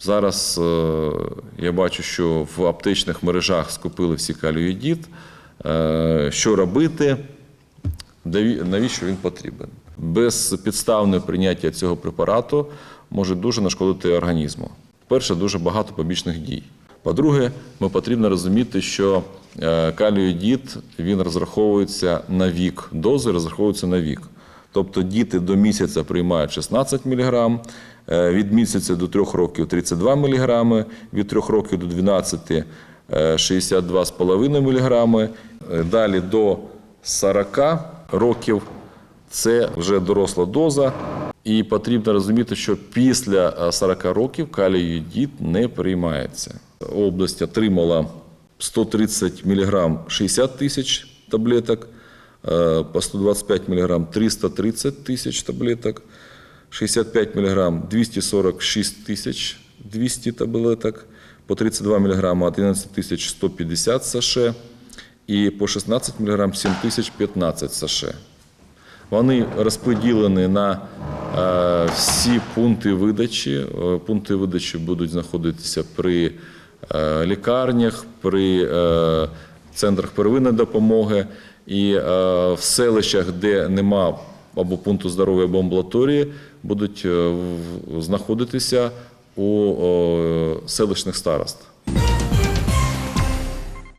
Зараз е, я бачу, що в аптечних мережах скупили всі каліоїдіт. Е, Що робити? Навіщо він потрібен? Безпідставне прийняття цього препарату може дуже нашкодити організму. Перше, дуже багато побічних дій. По-друге, ми потрібно розуміти, що е, він розраховується на вік, дози розраховуються на вік. Тобто діти до місяця приймають 16 мг, е, від місяця до 3 років 32 мг, від 3 років до 12 е, 62,5 мг, е, далі до 40 років це вже доросла доза, і потрібно розуміти, що після е, 40 років каліюдіт не приймається. Область отримала 130 мг 60 тисяч таблеток, е, по 125 мг 330 тисяч таблеток, 65 мг 246 тисяч 200 таблеток, по 32 мг 11 тисяч 150 саше і по 16 мг 7015 саше. Вони розподілені на е, всі пункти видачі. Е, Пункти видачі будуть знаходитися при е, лікарнях, при е, центрах первинної допомоги і е, в селищах, де нема або пункту здоров'я, або амбулаторії, будуть е, знаходитися у е, селищних старост.